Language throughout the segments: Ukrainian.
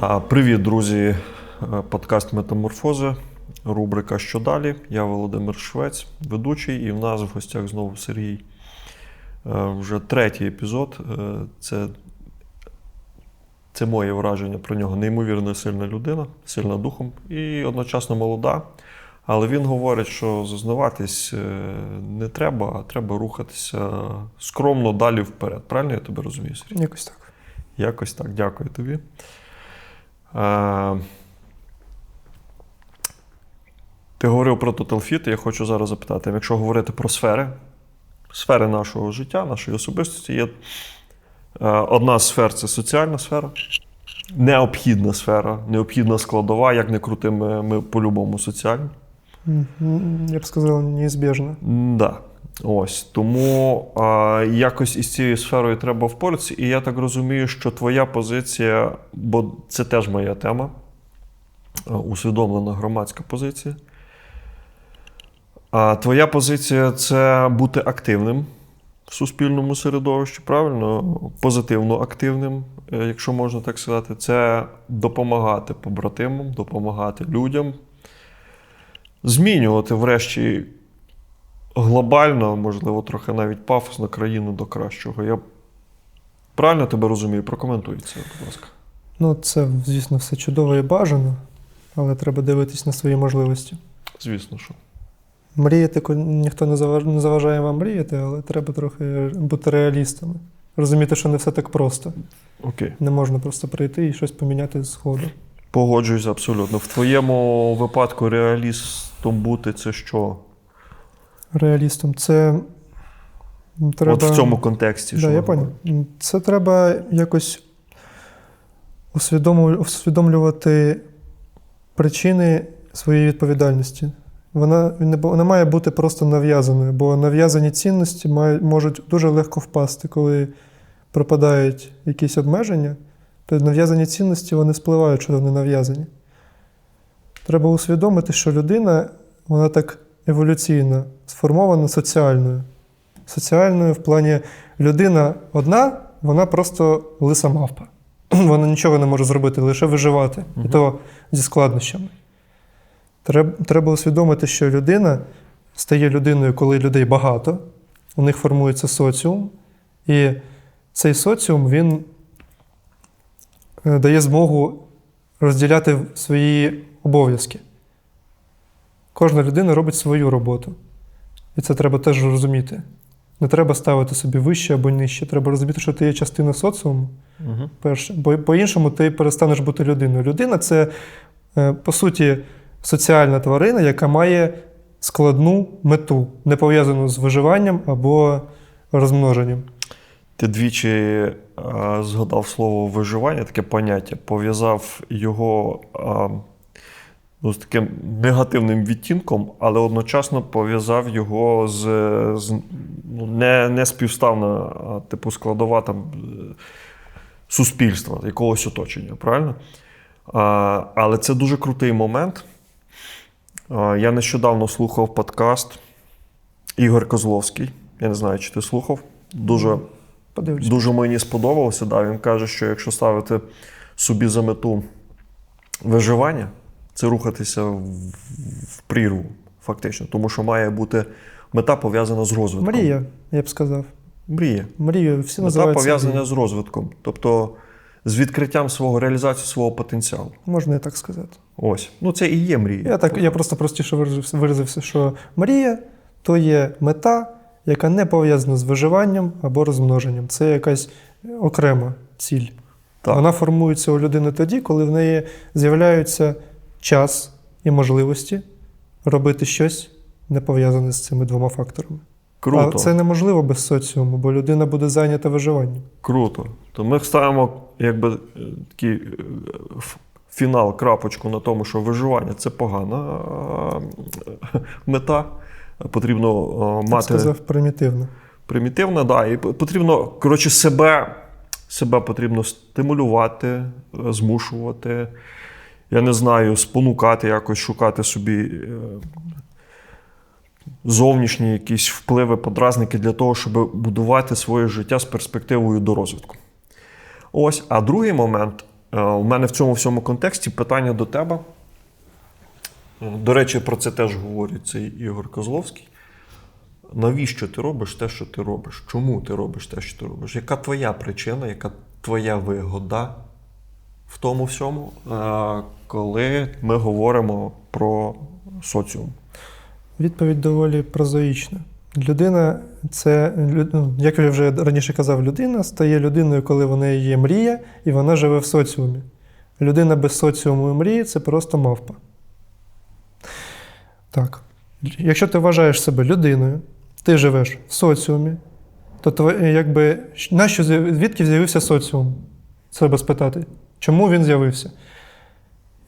Привіт, друзі! Е, Подкаст Метаморфози. Рубрика Що далі? Я Володимир Швець, ведучий, і в нас в гостях знову Сергій. Е, Вже третій епізод. Е, Це, це моє враження про нього. Неймовірно сильна людина, сильна духом і одночасно молода. Але він говорить, що зазнаватись не треба, а треба рухатися скромно далі вперед. Правильно я тебе розумію, Сергій? Якось так. Якось так, дякую тобі. Е, ти говорив про TotalFit, і я хочу зараз запитати, якщо говорити про сфери, сфери нашого життя, нашої особистості, є е, одна з сфер це соціальна сфера, необхідна сфера, необхідна складова, як не крути, ми, ми по-любому соціальні. Я б сказав, неізбіжно. Да. Ось тому а, якось із цією сферою треба впоратися. І я так розумію, що твоя позиція, бо це теж моя тема, усвідомлена громадська позиція. А твоя позиція це бути активним в суспільному середовищі, правильно? Позитивно активним, е, якщо можна так сказати, це допомагати побратимам, допомагати людям, змінювати врешті глобально, можливо, трохи навіть пафосно країну до кращого. Я правильно тебе розумію? Прокоментуй це, будь ласка. Ну, це, звісно, все чудово і бажано, але треба дивитись на свої можливості. Звісно, що. Мріяти ніхто не заважає вам мріяти, але треба трохи бути реалістами. Розуміти, що не все так просто. Окей. Не можна просто прийти і щось поміняти з ходу. Погоджуюсь абсолютно. В твоєму випадку реалістом бути це що? Реалістом це треба. От в цьому контексті. Да, що я поняв. Це треба якось усвідомлювати причини своєї відповідальності. Вона, не вона має бути просто нав'язаною, бо нав'язані цінності мають, можуть дуже легко впасти, коли пропадають якісь обмеження, то нав'язані цінності вони спливають, що вони нав'язані. Треба усвідомити, що людина, вона так еволюційно сформована соціальною. Соціальною в плані людина одна, вона просто лиса мавпа. Вона нічого не може зробити, лише виживати. І то зі складнощами. Треба, треба усвідомити, що людина стає людиною, коли людей багато, у них формується соціум, і цей соціум він е, дає змогу розділяти свої обов'язки. Кожна людина робить свою роботу. І це треба теж розуміти. Не треба ставити собі вище або нижче. Треба розуміти, що ти є частина соціуму. Мгм. Перше, бо по-іншому ти перестанеш бути людиною. Людина це, е, по суті, соціальна тварина, яка має складну мету, не пов'язану з виживанням або розмноженням. Ти двічі е, згадав слово виживання, таке поняття, пов'язав його е, ну, з таким негативним відтінком, але одночасно пов'язав його з, з ну, не, не співставна, а, типу, складова там, е, суспільства, якогось оточення, правильно? А, але це дуже крутий момент. А, я нещодавно слухав подкаст Ігор Козловський. Я не знаю, чи ти слухав. Дуже Подивлюсь. Дуже мені сподобалося. Да. Він каже, що якщо ставити собі за мету виживання, це рухатися в, прірву, фактично. Тому що має бути мета пов'язана з розвитком. Мрія, я б сказав. Мрія. Мрію всі Мета називають. це пов'язана з розвитком. Тобто з відкриттям свого реалізації свого потенціалу. Можна і так сказати. Ось. Ну, це і є мрія. Я, так, я просто простіше виразився, що мрія то є мета, яка не пов'язана з виживанням або розмноженням. Це якась окрема ціль. Так. Вона формується у людини тоді, коли в неї з'являються час і можливості робити щось не пов'язане з цими двома факторами. Круто. А це неможливо без соціуму, бо людина буде зайнята виживанням. Круто. То ми ставимо якби е, такий е, фінал, крапочку на тому, що виживання це погана е, мета. Потрібно е, Так сказав примітивно. примітивна, да, і потрібно, коротше, себе, себе потрібно стимулювати, змушувати. Я не знаю, спонукати, якось шукати собі е, зовнішні якісь впливи, подразники для того, щоб будувати своє життя з перспективою до розвитку. Ось, а другий момент Е, У мене в цьому всьому контексті питання до тебе. До речі, про це теж говорить цей Ігор Козловський. Навіщо ти робиш те, що ти робиш? Чому ти робиш те, що ти робиш? Яка твоя причина, яка твоя вигода в тому всьому, е, коли ми говоримо про соціум? Відповідь доволі прозаїчна. Людина це, ну, як я вже раніше казав, людина стає людиною, коли в неї є мрія, і вона живе в соціумі. Людина без соціуму і мрії це просто мавпа. Так. Якщо ти вважаєш себе людиною, ти живеш в соціумі, то якби, нащо, звідки з'явився соціум? Треба спитати. Чому він з'явився?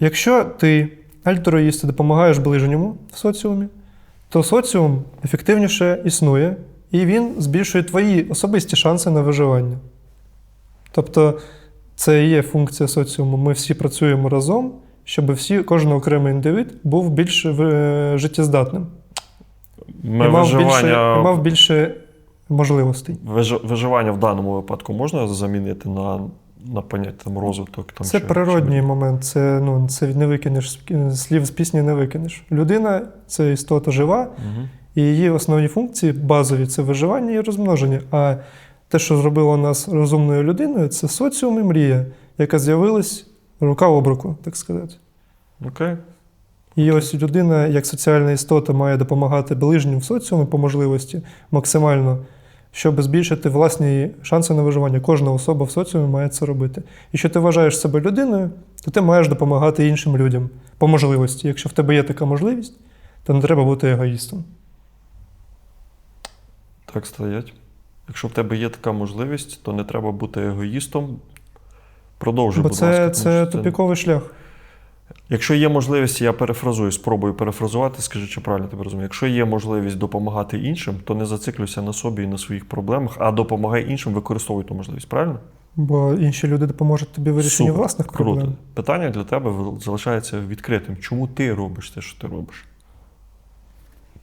Якщо ти альтруїст і допомагаєш ближньому в соціумі, то соціум ефективніше існує, і він збільшує твої особисті шанси на виживання. Тобто, це і є функція соціуму. Ми всі працюємо разом, щоб всі, кожен окремий індивід був більш е, життєздатним Ми і, мав більше, і мав більше можливостей. виж- виживання в даному випадку можна замінити на, на поняття там, розвиток? Там, Це чи- природній чи- момент, це, ну, це не викинеш слів з пісні не викинеш. Людина це істота жива, Мгм. і її основні функції базові це виживання і розмноження. А те, що зробило нас розумною людиною, це соціум і мрія, яка з'явилась рука об руку, так сказати. Окей. І ось людина, як соціальна істота, має допомагати ближнім в соціумі по можливості максимально, щоб збільшити власні шанси на виживання. Кожна особа в соціумі має це робити. Якщо ти вважаєш себе людиною, то ти маєш допомагати іншим людям по можливості. Якщо в тебе є така можливість, то не треба бути егоїстом. Так стоять. Якщо в тебе є така можливість, то не треба бути егоїстом. Продовжуй, Бо будь це, ласка. тому це що тупіковий шлях. Якщо є можливість, я перефразую, спробую перефразувати, скажи, чи правильно тебе розумію. Якщо є можливість допомагати іншим, то не зациклюйся на собі і на своїх проблемах, а допомагай іншим, використовуй ту можливість, правильно? Бо інші люди допоможуть тобі вирішенні Супер, власних Круто. проблем. Питання для тебе залишається відкритим. Чому ти робиш те, що ти робиш?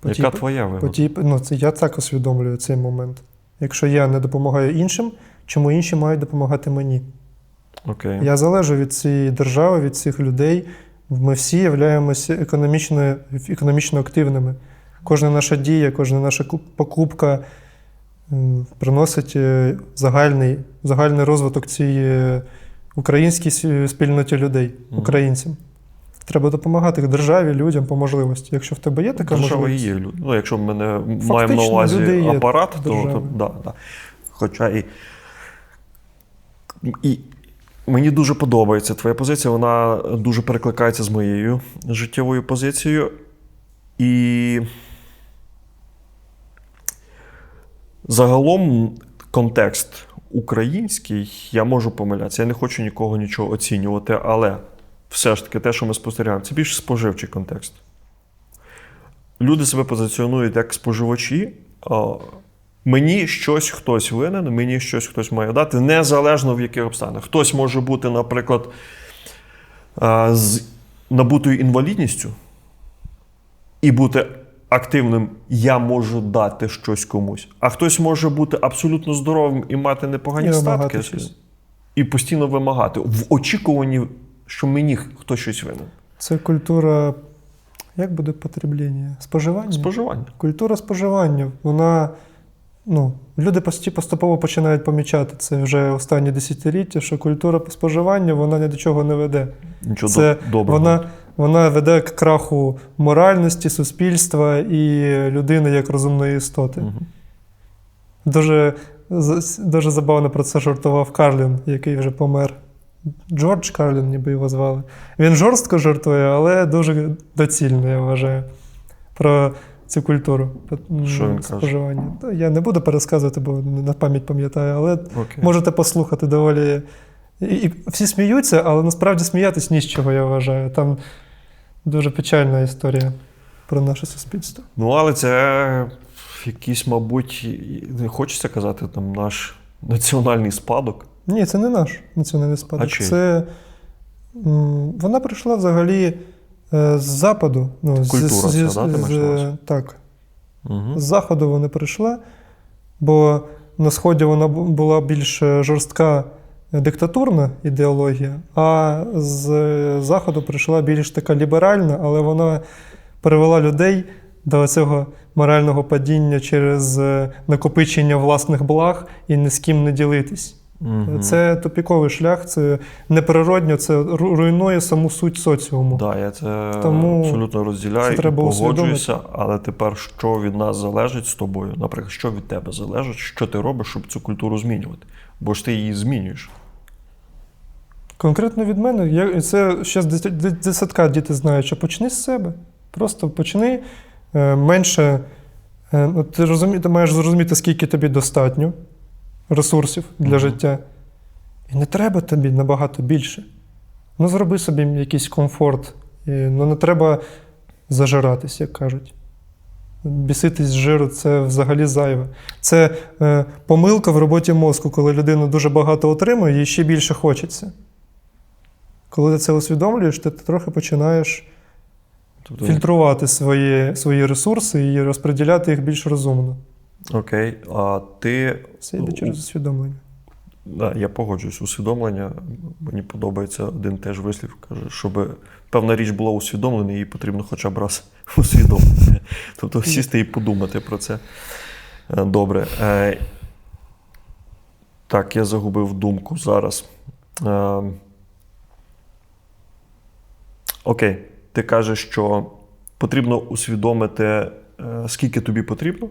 По Яка тій- твоя По вигода? тій, ну, це я так усвідомлюю цей момент. Якщо я не допомагаю іншим, чому інші мають допомагати мені? Окей. Я залежу від цієї держави, від цих людей. Ми всі являємося економічно, економічно активними. Кожна наша дія, кожна наша покупка приносить е, загальний, загальний розвиток цієї українській спільноті людей, українцям. Треба допомагати державі, людям по можливості. Якщо в тебе є така Держава можливість. є люди. Ну, якщо ми не маємо на увазі апарат, то, то да, да. Хоча і, і мені дуже подобається твоя позиція, вона дуже перекликається з моєю життєвою позицією. І загалом контекст український, я можу помилятися. Я не хочу нікого нічого оцінювати, але все ж таки те, що ми спостерігаємо, це більш споживчий контекст люди себе позиціонують як споживачі. Мені щось хтось винен, мені щось хтось має дати, незалежно в яких обставинах. Хтось може бути, наприклад, з набутою інвалідністю і бути активним, я можу дати щось комусь. А хтось може бути абсолютно здоровим і мати непогані І статки і постійно вимагати в очікуванні, що мені хтось щось винен. Це культура, як буде потреблення? Споживання? Споживання. Культура споживання, вона. Ну, люди поступово починають помічати це вже останні десятиліття, що культура споживання вона ні до чого не веде. Нічого Це доброго. Вона, вона веде к краху моральності, суспільства і людини як розумної істоти. Мгм. Дуже, дуже забавно про це жартував Карлін, який вже помер. Джордж Карлін, ніби його звали. Він жорстко жартує, але дуже доцільно, я вважаю, про цю культуру Що він споживання. Я не буду пересказувати, бо на пам'ять пам'ятаю, але Окей. можете послухати доволі. І, і всі сміються, але насправді сміятись ні з чого, я вважаю. Там дуже печальна історія про наше суспільство. Ну, але це якийсь, мабуть, не хочеться казати, там наш національний спадок. Ні, це не наш національний спадок. А? Це вона прийшла взагалі е, з западу. Ну, з- Культура з- маєш на увазі? Так. Угу. З заходу вона прийшла, бо на сході вона була більш е, жорстка диктатурна ідеологія, а з заходу прийшла більш така ліберальна, але вона привела людей до цього морального падіння через е, накопичення власних благ і ні з ким не ділитись. Мгм. Це тупіковий шлях, це неприродньо, це руйнує саму суть соціуму. Да, я це Тому абсолютно розділяю це і погоджуюся, але тепер що від нас залежить з тобою? Наприклад, що від тебе залежить, що ти робиш, щоб цю культуру змінювати? Бо ж ти її змінюєш. Конкретно від мене, я, це ще з десятка діти знають, що почни з себе. Просто почни е, менше. Е, ти, розумі, ти маєш зрозуміти, скільки тобі достатньо ресурсів для життя. І не треба тобі набагато більше. Ну, зроби собі якийсь комфорт. І, ну, не треба зажиратись, як кажуть. Біситись з жиру це взагалі зайве. Це е, помилка в роботі мозку, коли людина дуже багато отримує, їй ще більше хочеться. Коли ти це усвідомлюєш, ти трохи починаєш Тобто, фільтрувати свої, свої ресурси і розподіляти їх більш розумно. Окей, а ти. Це йде через усвідомлення. Да, я погоджуюсь, усвідомлення. Мені подобається один теж вислів. Каже, щоб певна річ була усвідомлена, її потрібно хоча б раз усвідомити. Тобто сісти і подумати про це. Е, Добре. Е, Так, я загубив думку зараз. Е, Окей, ти кажеш, що потрібно усвідомити, скільки тобі потрібно.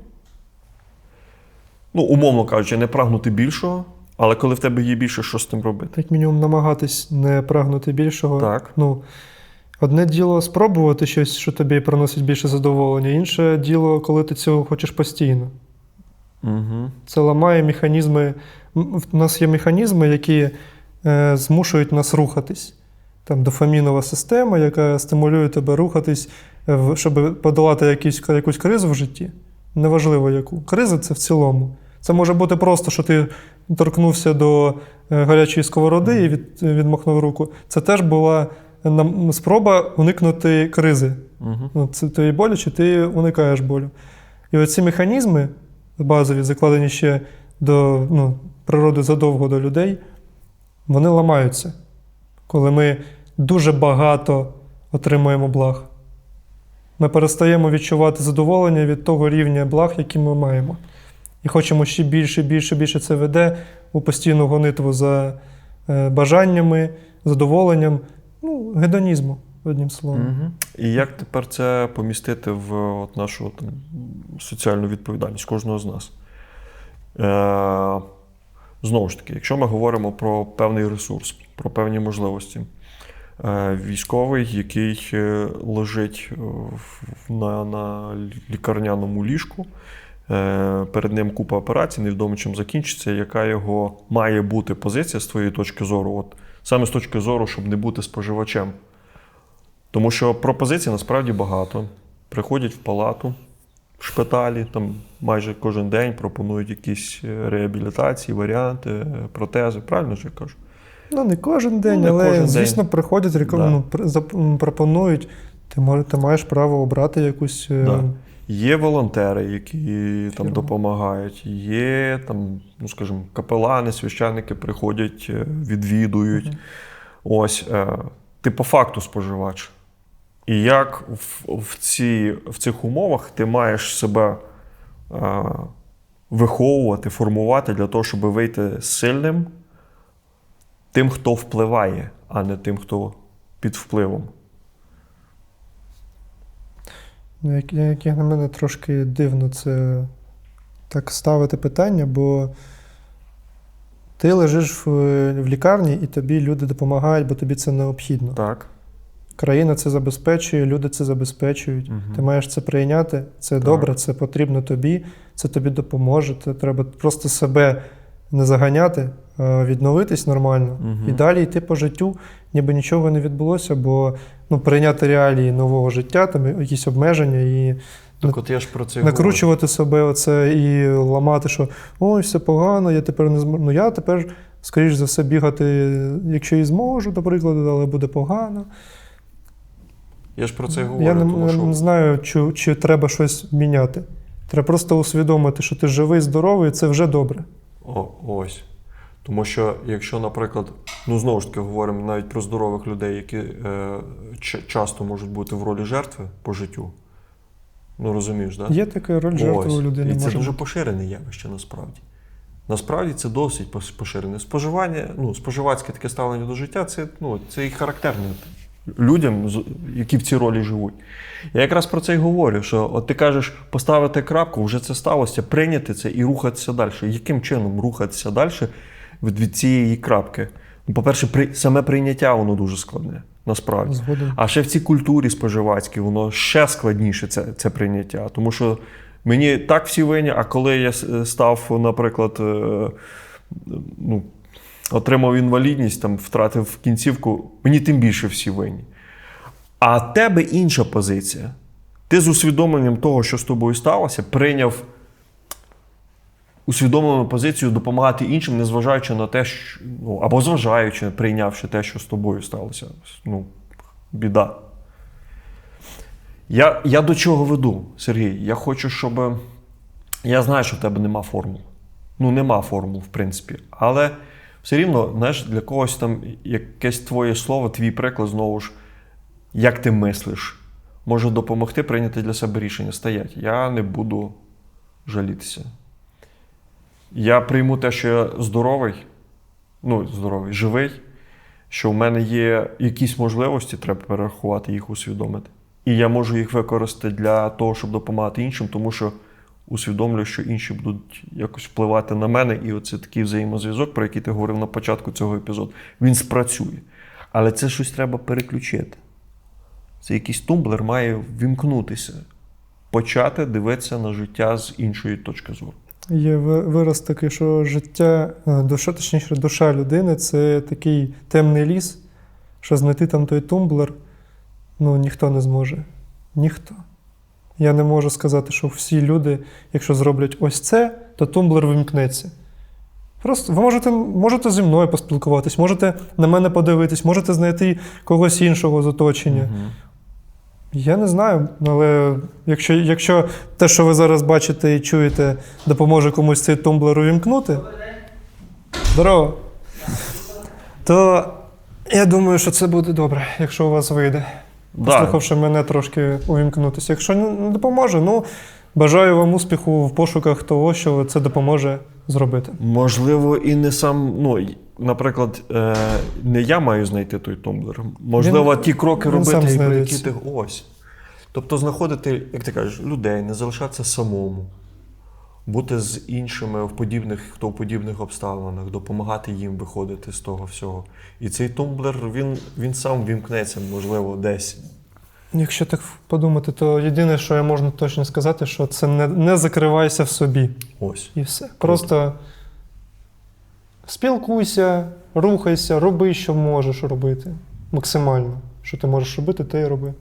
Ну, умовно кажучи, не прагнути більшого, але коли в тебе є більше, що з тим робити? Як мінімум, намагатись не прагнути більшого. Так. Ну, одне діло спробувати щось, що тобі приносить більше задоволення, інше діло, коли ти цього хочеш постійно. Угу. Це ламає механізми. У нас є механізми, які е, змушують нас рухатись. Там дофамінова система, яка стимулює тебе рухатись, е, щоб подолати якісь, якусь кризу в житті. Неважливо яку. Криза це в цілому. Це може бути просто, що ти торкнувся до е, гарячої сковороди і від, відмахнув руку. Це теж була спроба уникнути кризи. Угу. Це тобі боляче, ти уникаєш болю. І оці механізми базові, закладені ще до ну, природи задовго до людей, вони ламаються, коли ми дуже багато отримуємо благ. Ми перестаємо відчувати задоволення від того рівня благ, які ми маємо. І хочемо ще більше, більше, більше це веде у постійну гонитву за е, бажаннями, задоволенням, ну, гедонізму, одним словом. Угу. І як тепер це помістити в от нашу там, соціальну відповідальність кожного з нас? Е, знову ж таки, якщо ми говоримо про певний ресурс, про певні можливості, військовий, який е, лежить е, на, на лікарняному ліжку, е, перед ним купа операцій, невідомо чим закінчиться, яка його має бути позиція з твоєї точки зору, от саме з точки зору, щоб не бути споживачем. Тому що пропозицій насправді багато. Приходять в палату, в шпиталі, там майже кожен день пропонують якісь е, реабілітації, варіанти, е, протези. Правильно ж я кажу? Ну, не кожен день, не але, кожен звісно, приходять, реком... Да. ну, пропонують. Ти, мож... ти маєш право обрати якусь. е, Да. Є волонтери, які там допомагають, є там, ну скажімо, капелани, священники приходять, е, відвідують. Мгм. Ось, е, ти по факту споживач. І як в, в, ці, в цих умовах ти маєш себе е, виховувати, формувати для того, щоб вийти сильним тим, хто впливає, а не тим, хто під впливом. Ну, як, як на мене, трошки дивно це так ставити питання, бо ти лежиш в, в лікарні і тобі люди допомагають, бо тобі це необхідно. Так. Країна це забезпечує, люди це забезпечують. Мгм. Ти маєш це прийняти. Це Так. добре, це потрібно тобі, це тобі допоможе. Це треба просто себе не заганяти, відновитись нормально Мгм. і далі йти по життю, ніби нічого не відбулося, бо ну, прийняти реалії нового життя, там якісь обмеження і Так от я ж про це й говорю. накручувати себе оце і ламати, що ой, все погано, я тепер не зможу. Ну я тепер, скоріш за все, бігати, якщо і зможу, до прикладу, але буде погано. Я ж про це говорю. Я не, тому що... не знаю, чи, чи треба щось міняти. Треба просто усвідомити, що ти живий, здоровий, і це вже добре. О, ось. Тому що, якщо, наприклад, ну знову ж таки говоримо навіть про здорових людей, які е, ч- часто можуть бути в ролі жертви по життю. Ну розумієш, так? Да? Є така роль жертви у людини. І це може дуже бути. поширене явище насправді. Насправді це досить поширене. Споживання, ну, споживацьке таке ставлення до життя, це, ну, це і характерне людям, які в цій ролі живуть. Я якраз про це й говорю: що от ти кажеш, поставити крапку, вже це сталося, прийняти це і рухатися далі. Яким чином рухатися далі від, цієї крапки? Ну, по-перше, при, саме прийняття воно дуже складне, насправді. Згоден. А ще в цій культурі споживацькій воно ще складніше це, це прийняття. Тому що мені так всі винні, а коли я став, наприклад, е, ну, отримав інвалідність, там, втратив кінцівку, мені тим більше всі винні. А тебе інша позиція. Ти з усвідомленням того, що з тобою сталося, прийняв усвідомлену позицію допомагати іншим, незважаючи на те, що, ну, або зважаючи, прийнявши те, що з тобою сталося. Ну, біда. Я, я до чого веду, Сергій? Я хочу, щоб. Я знаю, що в тебе нема формул. Ну, нема формул, в принципі. Але все рівно, знаєш, для когось там якесь твоє слово, твій приклад, знову ж, як ти мислиш, може допомогти прийняти для себе рішення. Стоять. Я не буду жалітися. Я прийму те, що я здоровий, ну, здоровий, живий, що в мене є якісь можливості, треба перерахувати їх, усвідомити. І я можу їх використати для того, щоб допомагати іншим, тому що усвідомлюю, що інші будуть якось впливати на мене. І оце такий взаємозв'язок, про який ти говорив на початку цього епізоду, він спрацює. Але це щось треба переключити. Це якийсь тумблер має вімкнутися, почати дивитися на життя з іншої точки зору. Є вираз такий, що життя, е, душа, точніше, душа людини це такий темний ліс, що знайти там той тумблер, ну ніхто не зможе. Ніхто. Я не можу сказати, що всі люди, якщо зроблять ось це, то тумблер вимкнеться. Просто ви можете, можете зі мною поспілкуватись, можете на мене подивитись, можете знайти когось іншого з оточення. Я не знаю, але якщо, якщо те, що ви зараз бачите і чуєте, допоможе комусь цей тумблер увімкнути. Здорово. То я думаю, що це буде добре, якщо у вас вийде. Да. Послухавши мене трошки увімкнутися. Якщо не допоможе, ну бажаю вам успіху в пошуках того, що це допоможе зробити. Можливо, і не сам. Ну, наприклад, е, не я маю знайти той тумблер. Можливо, Він- ті кроки він робити, про які ти ось. Тобто знаходити, як ти кажеш, людей, не залишатися самому, бути з іншими в подібних, хто в подібних обставинах, допомагати їм виходити з того всього. І цей тумблер він, він сам вімкнеться, можливо, десь. Якщо так подумати, то єдине, що я можу точно сказати, що це не, не закривайся в собі. Ось. І все. Просто спілкуйся, рухайся, роби, що можеш робити. Максимально. Що ти можеш робити, те й роби.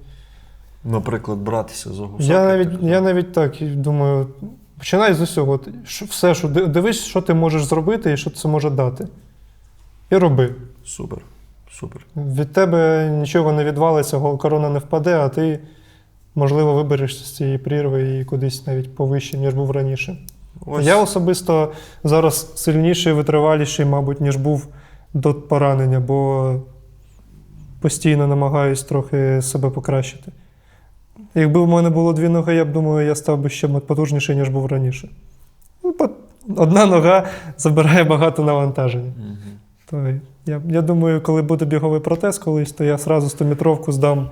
Наприклад, братися за гусак. Я навіть, казав. я навіть так думаю, починай з усього. Все, що дивись, що ти можеш зробити і що це може дати. І роби. Супер. Супер. Від тебе нічого не відвалиться, корона не впаде, а ти, можливо, виберешся з цієї прірви і кудись навіть повище, ніж був раніше. Ось. Я особисто зараз сильніший, витриваліший, мабуть, ніж був до поранення, бо постійно намагаюсь трохи себе покращити. Якби в мене було дві ноги, я б думаю, я став би ще потужніший, ніж був раніше. Ну, Одна нога забирає багато навантаження. То я, я думаю, коли буде біговий протез колись, то я сразу 100-метровку здам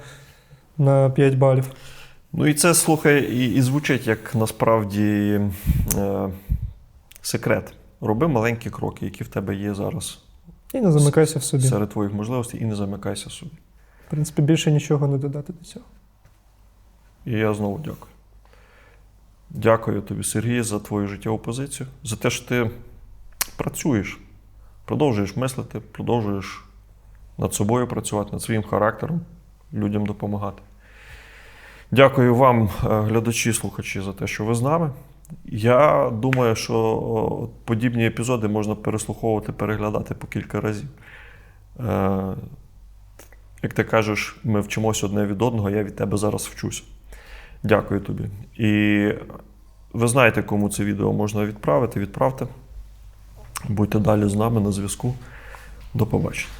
на 5 балів. Ну і це слухай, і, і звучить як насправді е, секрет. Роби маленькі кроки, які в тебе є зараз І не замикайся в собі. серед твоїх можливостей, і не замикайся в собі. В принципі, більше нічого не додати до цього. І я знову дякую. Дякую тобі, Сергій, за твою життєву позицію, за те, що ти працюєш, продовжуєш мислити, продовжуєш над собою працювати, над своїм характером, людям допомагати. Дякую вам, е, глядачі, слухачі, за те, що ви з нами. Я думаю, що подібні епізоди можна переслуховувати, переглядати по кілька разів. Е, Як ти кажеш, ми вчимося одне від одного, я від тебе зараз вчуся. Дякую тобі. І ви знаєте, кому це відео можна відправити. Відправте. Будьте далі з нами на зв'язку. До побачення.